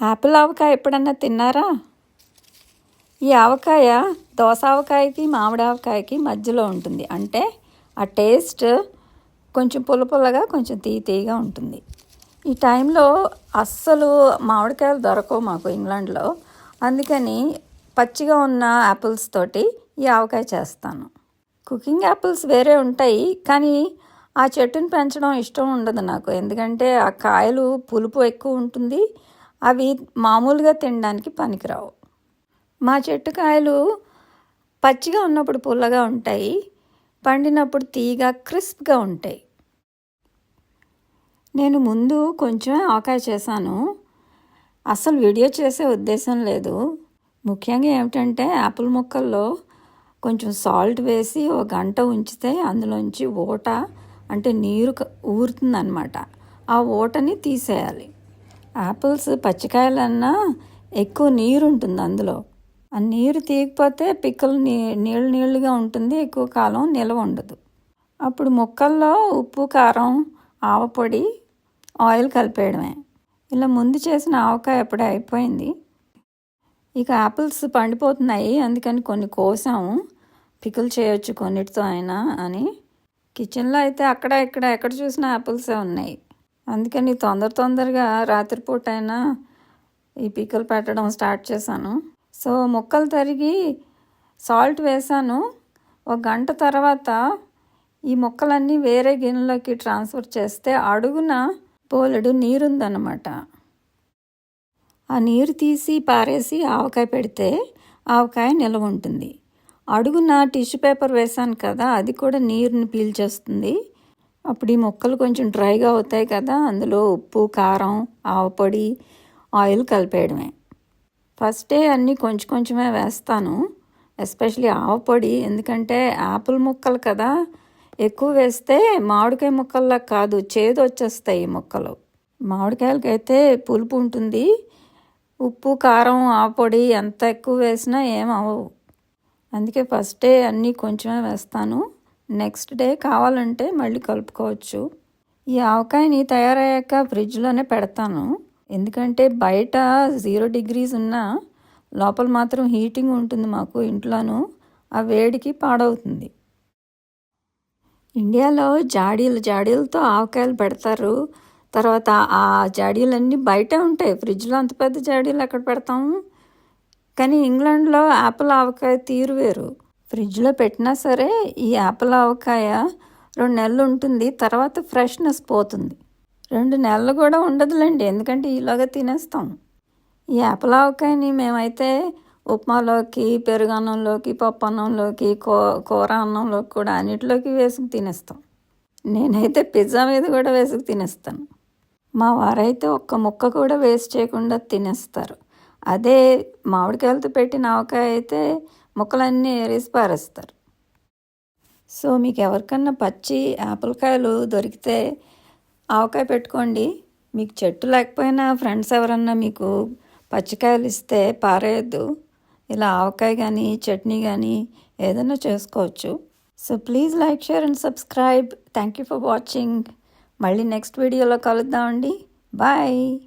Apple ఆవకాయ ఎప్పుడన్నా తిన్నారా? ఈ ఆవకాయ దోస ఆవకాయకి మామిడి ఆవకాయకి మధ్యలో ఉంటుంది. అంటే ఆ టేస్ట్ కొంచెం పుల్ల పుల్లగా కొంచెం తీయ తీయగా ఉంటుంది. ఈ టైంలో అస్సలు మామిడికాయలు దొరకవు మాకు ఇంగ్లాండ్లో. అందుకని పచ్చిగా ఉన్న యాపిల్స్ తోటి ఈ ఆవకాయ చేస్తాను. కుకింగ్ యాపిల్స్ వేరే ఉంటాయి కానీ ఆ చెట్టుని పెంచడం ఇష్టం ఉండదు నాకు. ఎందుకంటే ఆ కాయలు పులుపు ఎక్కువ ఉంటుంది అవి మామూలుగా తినడానికి పనికిరావు. మా చెట్టు కాయలు పచ్చిగా ఉన్నప్పుడు పుల్లగా ఉంటాయి పండినప్పుడు తీగ క్రిస్ప్గా ఉంటాయి. నేను ముందు కొంచెం ఆకాయ చేశాను. అసలు వీడియో చేసే ఉద్దేశం లేదు. ముఖ్యంగా ఏమిటంటే యాపిల్ ముక్కల్లో కొంచెం సాల్ట్ వేసి ఒక గంట ఉంచితే అందులోంచి ఓట అంటే నీరు ఊరుతుందన్నమాట. ఆ ఓటని తీసేయాలి. యాపిల్స్ పచ్చికాయలన్నా ఎక్కువ నీరు ఉంటుంది అందులో. ఆ నీరు తీయకపోతే పిక్కలు నీ నీళ్ళు నీళ్ళుగా ఉంటుంది ఎక్కువ కాలం నిల్వ ఉండదు. అప్పుడు ముక్కల్లో ఉప్పు కారం ఆవపొడి ఆయిల్ కలిపేయడమే. ఇలా ముందు చేసిన ఆవకాయ అప్పుడే అయిపోయింది. ఇక యాపిల్స్ పండిపోతున్నాయి అందుకని కొన్ని కోసాము. పికిల్ చేయొచ్చు కొన్నిటితో అయినా అని. కిచెన్లో అయితే అక్కడ ఇక్కడ ఎక్కడ చూసినా యాపిల్సే ఉన్నాయి. అందుకని తొందర తొందరగా రాత్రిపూట అయినా ఈ పీకలు పెట్టడం స్టార్ట్ చేశాను. సో ముక్కలు తరిగి సాల్ట్ వేసాను ఒక గంట తర్వాత ఈ ముక్కలన్నీ వేరే గిన్నెలోకి ట్రాన్స్ఫర్ చేస్తే అడుగున పోలెడు నీరుందన్నమాట. ఆ నీరు తీసి పారేసి ఆవకాయ పెడితే ఆవకాయ నిల్వ ఉంటుంది అడుగున టిష్యూ పేపర్ వేసాను కదా అది కూడా నీరుని పీల్చేస్తుంది. అప్పుడు ఈ ముక్కలు కొంచెం డ్రైగా అవుతాయి కదా అందులో ఉప్పు కారం ఆవపొడి ఆయిల్ కలిపేయడమే. ఫస్టే అన్నీ కొంచెం కొంచెమే వేస్తాను ఎస్పెషలీ ఆవపొడి ఎందుకంటే యాపిల్ ముక్కలు కదా ఎక్కువ వేస్తే మామిడికాయ ముక్కల్లా కాదు చేదు వచ్చేస్తాయి ఈ ముక్కలు. మామిడికాయలకైతే పులుపు ఉంటుంది ఉప్పు కారం ఆవపొడి ఎంత ఎక్కువ వేసినా ఏం అవ్వవు. అందుకే ఫస్టే అన్నీ కొంచెమే వేస్తాను. నెక్స్ట్ డే కావాలంటే మళ్ళీ కలుపుకోవచ్చు. ఈ ఆవకాయని తయారయ్యాక ఫ్రిడ్జ్లోనే పెడతాను. ఎందుకంటే బయట జీరో డిగ్రీస్ ఉన్నా లోపల మాత్రం హీటింగ్ ఉంటుంది మాకు ఇంట్లోనూ. ఆ వేడికి పాడవుతుంది. ఇండియాలో జాడీలు జాడీలతో ఆవకాయలు పెడతారు. తర్వాత ఆ జాడీలన్నీ బయటే ఉంటాయి. ఫ్రిడ్జ్లో అంత పెద్ద జాడీలు ఎక్కడ పెడతాము కానీ ఇంగ్లాండ్లో యాపిల్ ఆవకాయ తీరు వేరు. ఫ్రిడ్జ్లో పెట్టినా సరే ఈ యాపిల్ ఆవకాయ రెండు నెలలు ఉంటుంది తర్వాత ఫ్రెష్నెస్ పోతుంది. రెండు నెలలు కూడా ఉండదులేండి ఎందుకంటే ఈలోగా తినేస్తాం. ఈ యాపిల్ ఆవకాయని మేమైతే ఉప్మాలోకి పెరుగన్నంలోకి పప్పు అన్నంలోకి కూ కూర అన్నంలోకి కూడా అన్నిటిలోకి వేసుకు తినేస్తాం. నేనైతే పిజ్జా మీద కూడా వేసుకు తినేస్తాను. మా వారైతే ఒక్క ముక్క కూడా వేస్ట్ చేయకుండా తినేస్తారు. అదే మామిడికాయలతో పెట్టిన ఆవకాయ అయితే ముక్కలన్నీ ఏరేసి పారేస్తారు. సో మీకు ఎవరికన్నా పచ్చి యాపిల్ కాయలు దొరికితే ఆవకాయ పెట్టుకోండి. మీకు చెట్టు లేకపోయినా ఫ్రెండ్స్ ఎవరన్నా మీకు పచ్చికాయలు ఇస్తే పారేయద్దు. ఇలా ఆవకాయ కానీ చట్నీ కానీ ఏదైనా చేసుకోవచ్చు. So please like share and subscribe. Thank you for watching. మళ్ళీ నెక్స్ట్ వీడియోలో కలుద్దామండి. బాయ్.